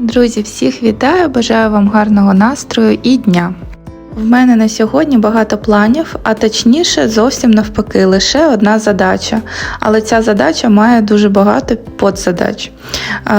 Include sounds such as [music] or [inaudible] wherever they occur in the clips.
Друзі, всіх вітаю! Бажаю вам гарного настрою і дня. В мене на сьогодні багато планів, а точніше, зовсім навпаки, лише одна задача. Але ця задача має дуже багато подзадач.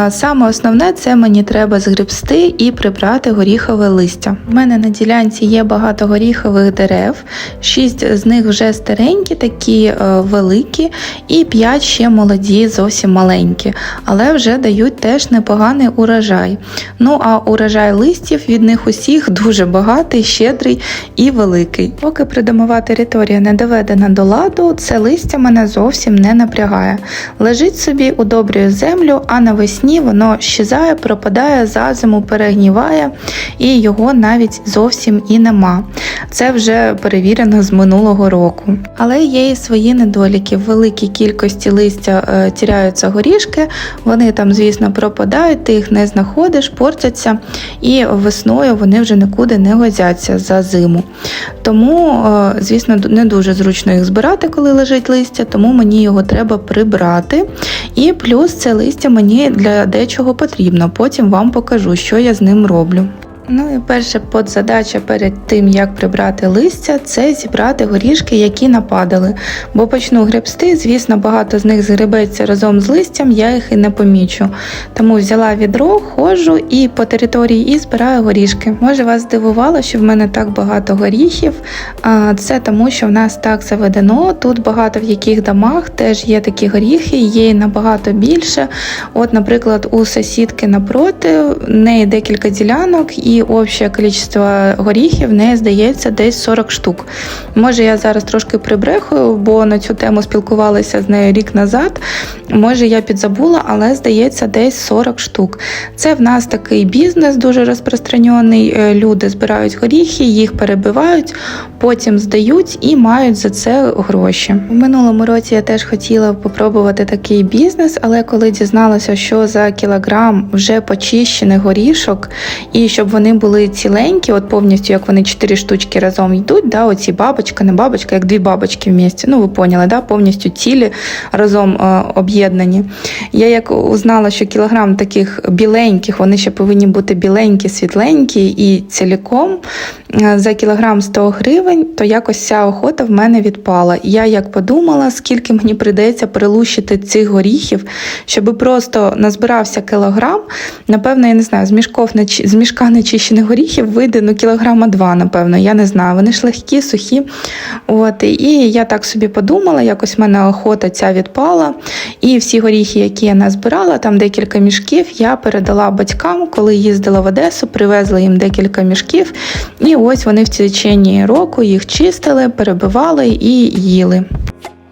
Саме основне це мені треба згребсти і прибрати горіхове листя. У мене на ділянці є багато горіхових дерев, шість з них вже старенькі, такі е, великі, і п'ять ще молоді, зовсім маленькі, але вже дають теж непоганий урожай. Ну а урожай листів від них усіх дуже багатий, щедрий і великий. Поки придомова територія не доведена до ладу, це листя мене зовсім не напрягає. Лежить собі, удобрює землю, а навесні воно щезає, пропадає, за зиму перегніває, і його навіть зовсім і нема. Це вже перевірено з минулого року. Але є і свої недоліки. В великій кількості листя е, тіряються горішки, вони там, звісно, пропадають, ти їх не знаходиш, портяться, і весною вони вже нікуди не годяться за зиму. Тому, е, звісно, не дуже зручно їх збирати, коли лежить листя, тому мені його треба прибрати. І плюс це листя мені для дечого потрібно. Потім вам покажу, що я з ним роблю. Ну і перша подзадача перед тим, як прибрати листя, це зібрати горішки, які нападали. Бо почну гребсти, звісно, багато з них згребеться разом з листям, я їх і не помічу. Тому взяла відро, ходжу і по території і збираю горішки. Може вас здивувало, що в мене так багато горіхів. А, Це тому, що в нас так заведено. Тут багато в яких домах теж є такі горіхи, є набагато більше. От, наприклад, у сусідки напроти в неї декілька ділянок і общее кількість горіхів в неї здається десь 40 штук. Може, я зараз трошки прибрехую, бо на цю тему спілкувалася з нею рік назад. Може, я підзабула, але здається, десь 40 штук. Це в нас такий бізнес дуже розпространений. Е, Люди збирають горіхи, їх перебивають, потім здають і мають за це гроші. У минулому році я теж хотіла попробувати такий бізнес, але коли дізналася, що за кілограм вже почищених горішок, і щоб вони були ціленькі, от повністю як вони чотири штучки разом йдуть, да, оці бабочка, не бабочка, як дві бабочки в місті. Ну ви поняли, да, повністю цілі разом е, об'єднані. Я як узнала, що кілограм таких біленьких, вони ще повинні бути біленькі, світленькі і ціліком е, за кілограм 100 гривень, то якось ця охота в мене відпала. Я як подумала, скільки мені прийдеться прилущити цих горіхів, щоб просто назбирався кілограм. Напевно, я не знаю, з мішков з мішка нечищених горіхів вийде ну кілограма два, напевно. Я не знаю. Вони ж легкі, сухі. От і я так собі подумала, якось в мене охота ця відпала. І всі горіхи, які я назбирала, там декілька мішків, я передала батькам, коли їздила в Одесу, привезла їм декілька мішків. І ось вони в течение року їх чистили, перебивали і їли.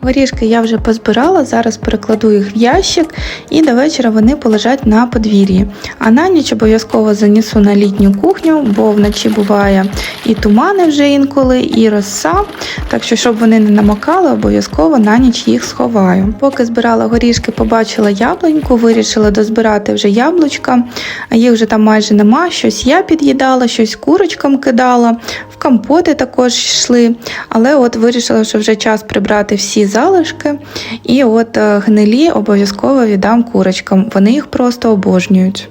Горішки я вже позбирала, зараз перекладу їх в ящик і до вечора вони полежать на подвір'ї. А на ніч обов'язково занесу на літню кухню, бо вночі буває і тумани вже інколи, і роса. Так що, щоб вони не намокали, обов'язково на ніч їх сховаю. Поки збирала горішки, побачила яблуньку, вирішила дозбирати вже яблучка, їх вже там майже нема. Щось я під'їдала, щось курочкам кидала, в компоти також йшли. Але от вирішила, що вже час прибрати всі залишки. І от е, гнилі обов'язково віддам курочкам. Вони їх просто обожнюють.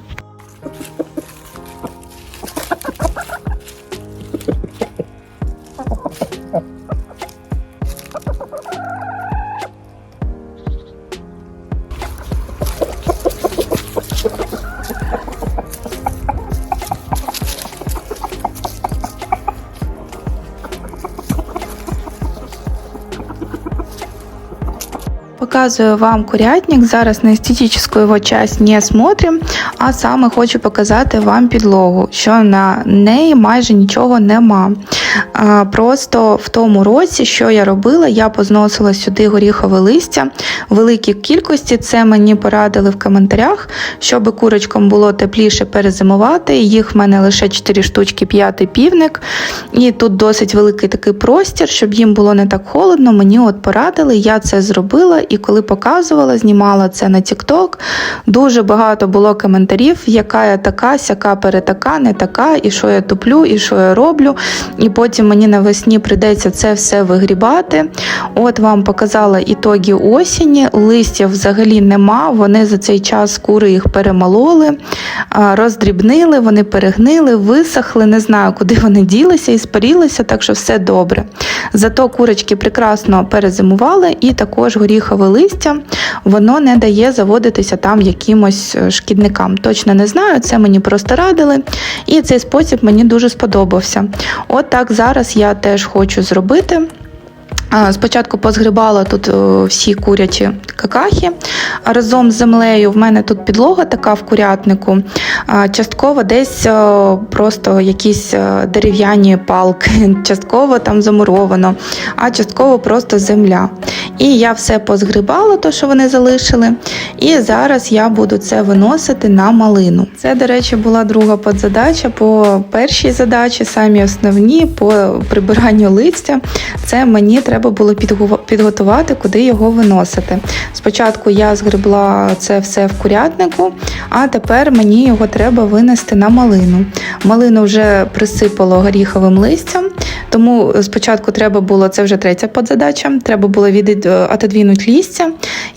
Показываю вам курятник. Зараз на естетическую его часть не смотрим, а саме хочу показати вам підлогу, що на неї майже нічого нема. Просто в тому році, що я робила, я позносила сюди горіхове листя в великій кількості. Це мені порадили в коментарях, щоб курочкам було тепліше перезимувати. Їх в мене лише 4 штучки, п'ятий півник. І тут досить великий такий простір, щоб їм було не так холодно. Мені от порадили, я це зробила і коли показувала, знімала це на TikTok, дуже багато було коментарів, яка я така, сяка перетака, не така, і що я туплю, і що я роблю. І потім мені навесні прийдеться це все вигрібати. От вам показала ітоги осені. Листя взагалі нема. Вони за цей час кури їх перемололи, роздрібнили, вони перегнили, висохли. Не знаю, куди вони ділися і спарілися, так що все добре. Зато курочки прекрасно перезимували, і також горіхове листя воно не дає заводитися там якимось е, шкідникам. Точно не знаю, це мені просто радили, і цей спосіб мені дуже сподобався. От так зараз я теж хочу зробити. Спочатку позгрібала тут всі курячі какахи разом з землею. В мене тут підлога така в курятнику. Частково десь просто якісь дерев'яні палки, [laughs] частково там замуровано, а частково просто земля. І я все позгрібала, то що вони залишили. І зараз я буду це виносити на малину. Це, до речі, була друга подзадача по першій задачі, самі основні по прибиранню листя. Це мені треба було підгу- підготувати, куди його виносити. Спочатку я згребла це все в курятнику, а тепер мені його треба винести на малину. Малину вже присипало горіховим листям, тому спочатку треба було, це вже третя подзадача, треба було від, отодвинути.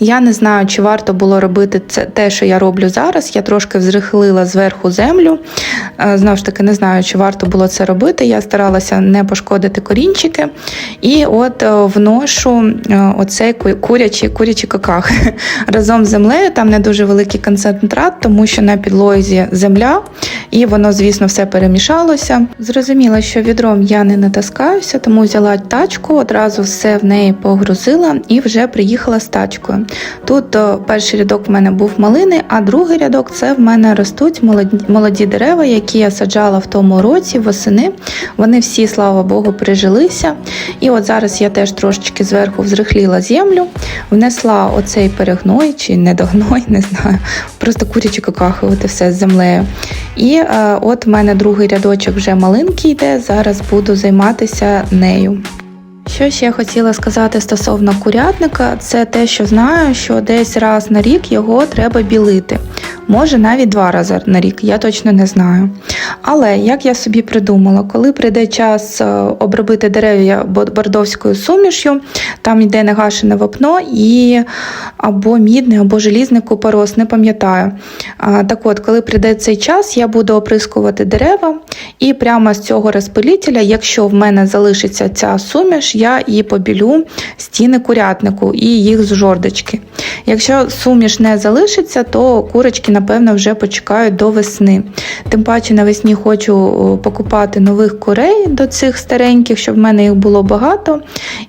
Я не знаю, чи варто було робити це те, що я роблю зараз. Я трошки взрихлила зверху землю. Е, Знову ж таки, не знаю, чи варто було це робити. Я старалася не пошкодити корінчики. І от е, вношу е, оцей ку- курячий, курячий каках [laughs] разом з землею. Там не дуже великий концентрат, тому що на підлозі земля, і воно, звісно, все перемішалося. Зрозуміла, що відром я не натаскаюся, тому взяла тачку, одразу все в неї погрузила і вже приїхала з тачкою. Тут перший рядок в мене був малини, а другий рядок це в мене ростуть молоді, дерева, які я саджала в тому році восени. Вони всі, слава Богу, прижилися. І от зараз я теж трошечки зверху взрихліла землю, внесла оцей перегной чи недогной, [laughs] не знаю, просто курячі і все з землею. І е, от в мене другий рядочок вже малинкий йде. Зараз буду займатися нею. Що ще хотіла сказати стосовно курятника, це те, що знаю, що десь раз на рік його треба білити. Може навіть два рази на рік, я точно не знаю. Але як я собі придумала, коли прийде час е, обробити дерев'я бордовською сумішю, там йде негашене вапно і або мідний, або желізний купорос, не пам'ятаю. Так от, коли прийде цей час, я буду оприскувати дерева, і прямо з цього розпилителя, якщо в мене залишиться ця суміш, я її побілю стіни курятнику і їх з жордочки. Якщо суміш не залишиться, то курочки, напевно, вже почекають до весни. Тим паче навесні хочу покупати нових курей до цих стареньких, щоб в мене їх було багато.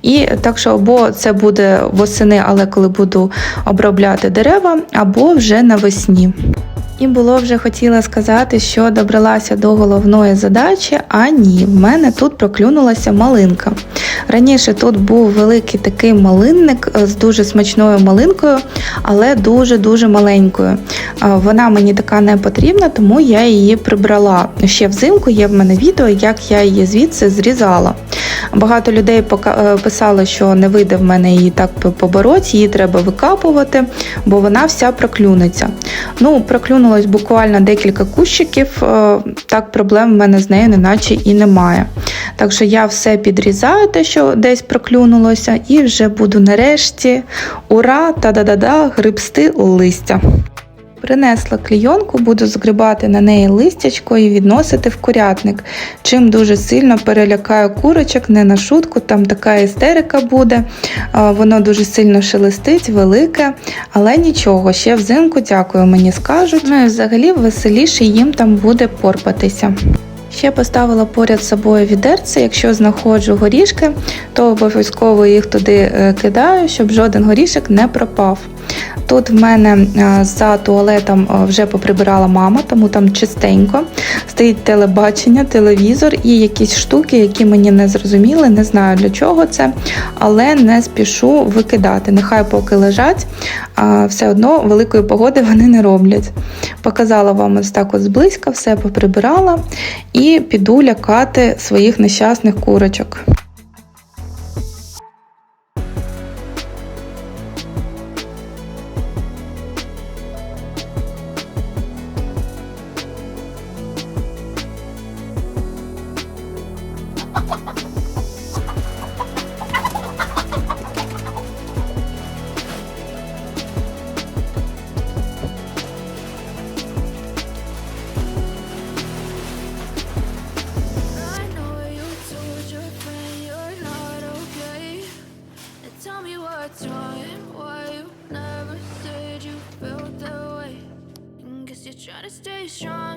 І так що або це буде восени, але коли буду обробляти дерева, або вже навесні. І було вже хотіла сказати, що добралася до головної задачі, а ні, в мене тут проклюнулася малинка. Раніше тут був великий такий малинник з дуже смачною малинкою, але дуже-дуже маленькою. Вона мені така не потрібна, тому я її прибрала. Ще взимку є в мене відео, як я її звідси зрізала. Багато людей е, що не вийде в мене її так п- побороти, її треба викапувати, бо вона вся проклюнеться. Ну, проклюнулось буквально декілька кущиків, е, так проблем в мене з нею неначе і немає. Так що я все підрізаю, те, що десь проклюнулося, і вже буду нарешті ура та да да да грибсти листя. Принесла клійонку, буду згрібати на неї листячко і відносити в курятник. Чим дуже сильно перелякаю курочок, не на шутку, там така істерика буде. Воно дуже сильно шелестить, велике, але нічого, ще взимку, дякую, мені скажуть. Ну і взагалі веселіше їм там буде порпатися. Ще поставила поряд з собою відерце. Якщо знаходжу горішки, то обов'язково їх туди е, кидаю, щоб жоден горішок не пропав. Тут в мене е, за туалетом е, вже поприбирала мама, тому там чистенько. Стоїть телебачення, телевізор і якісь штуки, які мені не зрозуміли, не знаю для чого це, але не спішу викидати. Нехай поки лежать, все одно великої погоди вони не роблять. Показала вам ось так от зблизька, все поприбирала і піду лякати своїх нещасних курочок.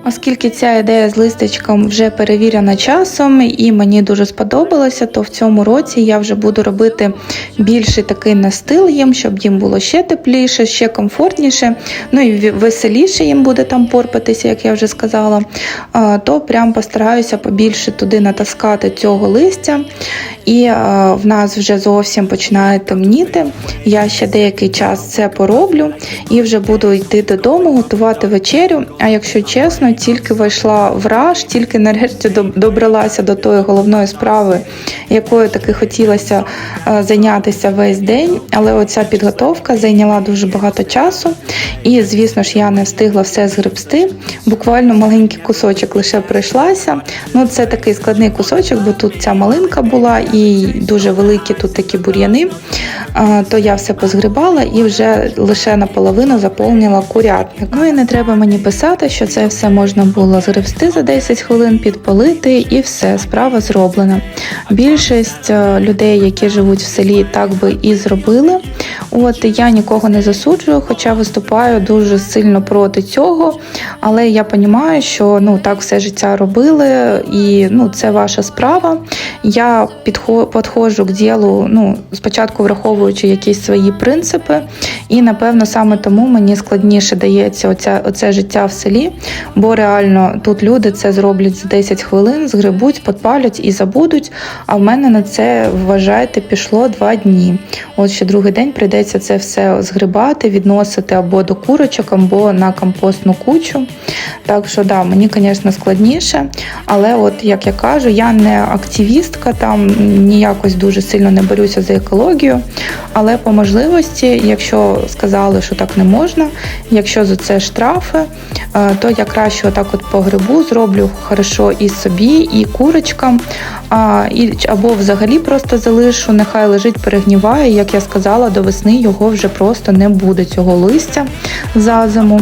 Оскільки ця ідея з листочком вже перевірена часом і мені дуже сподобалося, то в цьому році я вже буду робити більший такий настил їм, щоб їм було ще тепліше, ще комфортніше, ну і веселіше їм буде там порпатися, як я вже сказала. То прям постараюся побільше туди натаскати цього листя. І в нас вже зовсім починає темніти. Я ще деякий час це пороблю і вже буду йти додому, готувати вечерю. А якщо чесно, тільки вийшла в раж, тільки нарешті добралася до тої головної справи, якою таки хотілося е, зайнятися весь день. Але оця підготовка зайняла дуже багато часу. І, звісно ж, я не встигла все згребсти. Буквально маленький кусочок лише пройшлася. Ну, це такий складний кусочок, бо тут ця малинка була і дуже великі тут такі бур'яни. То я все позгрібала і вже лише наполовину заповнила курятник. Ну і не треба мені писати, що це все можна було згребсти за 10 хвилин, підпалити і все, справа зроблена. Більшість е, людей, які живуть в селі, так би і зробили. От я нікого не засуджую, хоча виступаю дуже сильно проти цього. Але я розумію, що ну так все життя робили, і ну це ваша справа. Я підходжу к ділу, ну спочатку враховуючи якісь свої принципи, і напевно саме тому мені складніше дається оця, оце життя в селі, бо реально тут люди це зроблять за 10 хвилин, згребуть, подпалять і забудуть. А в мене на це вважайте пішло два дні. От ще другий день прийдеться це все згрібати, відносити або до курочок, або на компостну кучу. Так що да, мені, звісно, складніше, але от як я кажу, я не активістка, там ніякось дуже сильно не борюся за екологію. Але по можливості, якщо сказали, що так не можна, якщо за це штрафи, то я краще отак от по грибу зроблю хорошо і собі, і курочкам, або взагалі просто залишу, нехай лежить, перегніває. Як я сказала, до весни його вже просто не буде цього листя за зиму.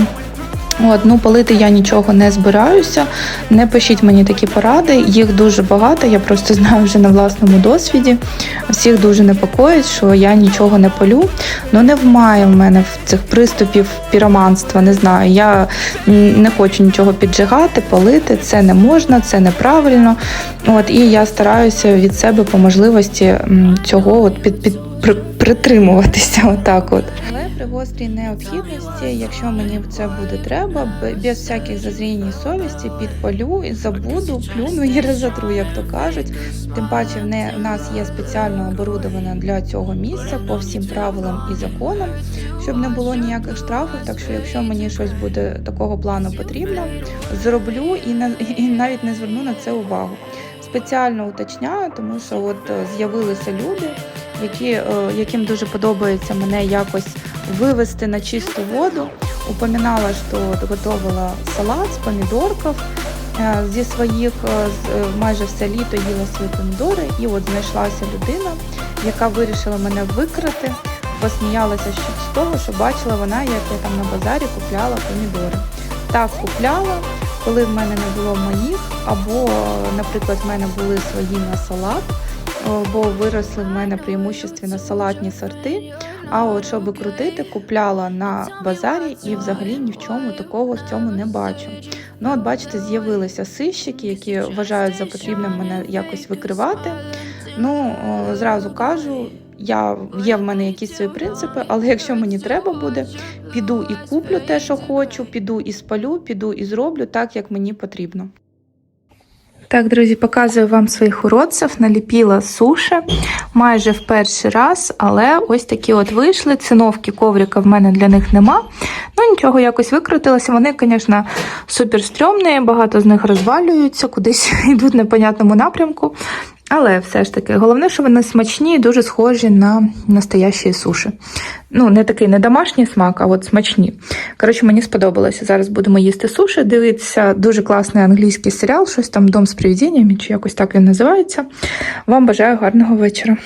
От, ну, палити я нічого не збираюся. Не пишіть мені такі поради. Їх дуже багато. Я просто [laughs] знаю вже на власному досвіді. Всіх дуже непокоїть, що я нічого не палю. Ну не вмає в мене в цих приступів піроманства. Не знаю. Я не хочу нічого піджигати, палити. Це не можна, це неправильно. От і я стараюся від себе по можливості цього от під, під при- притримуватися. Отак, от. Але при гострій необхідності, якщо мені це буде треба, без всяких зазрінь совісті, підпалю і забуду, плюну і розотру, як то кажуть. Тим паче, в нас є спеціально оборудоване для цього місця по всім правилам і законам, щоб не було ніяких штрафів. Так що, якщо мені щось буде такого плану потрібно, зроблю і на і навіть не зверну на це увагу. Спеціально уточняю, тому що от е, з'явилися люди, які, е, яким дуже подобається мене якось вивести на чисту воду. Упоминала, що готувала салат з помідорків. Е, Зі своїх е, майже все літо їла свої помідори, і от знайшлася людина, яка вирішила мене викрати, посміялася з того, що бачила вона, як я там на базарі купляла помідори. Так купляла, коли в мене не було моїх, або, наприклад, в мене були свої на салат, бо виросли в мене преимущественно салатні сорти. А от щоб крутити, купляла на базарі і взагалі ні в чому такого в цьому не бачу. Ну, от бачите, з'явилися сищики, які вважають за потрібне мене якось викривати. Ну, зразу кажу, я, є в мене якісь свої принципи, але якщо мені треба буде, піду і куплю те, що хочу, піду і спалю, піду і зроблю так, як мені потрібно. Так, друзі, показую вам своїх уродців. Наліпіла суші майже в перший раз, але ось такі от вийшли. Циновки коврика в мене для них нема. Ну нічого, якось викрутилося. Вони, звісно, суперстрьомні, багато з них розвалюються, кудись [laughs] йдуть в непонятному напрямку. Але все ж таки, головне, що вони смачні і дуже схожі на настоящі суші. Ну, не такий не домашній смак, а от смачні. Коротше, мені сподобалося. Зараз будемо їсти суші, дивитися дуже класний англійський серіал, щось там Дом з привідіннями, чи якось так він називається. Вам бажаю гарного вечора.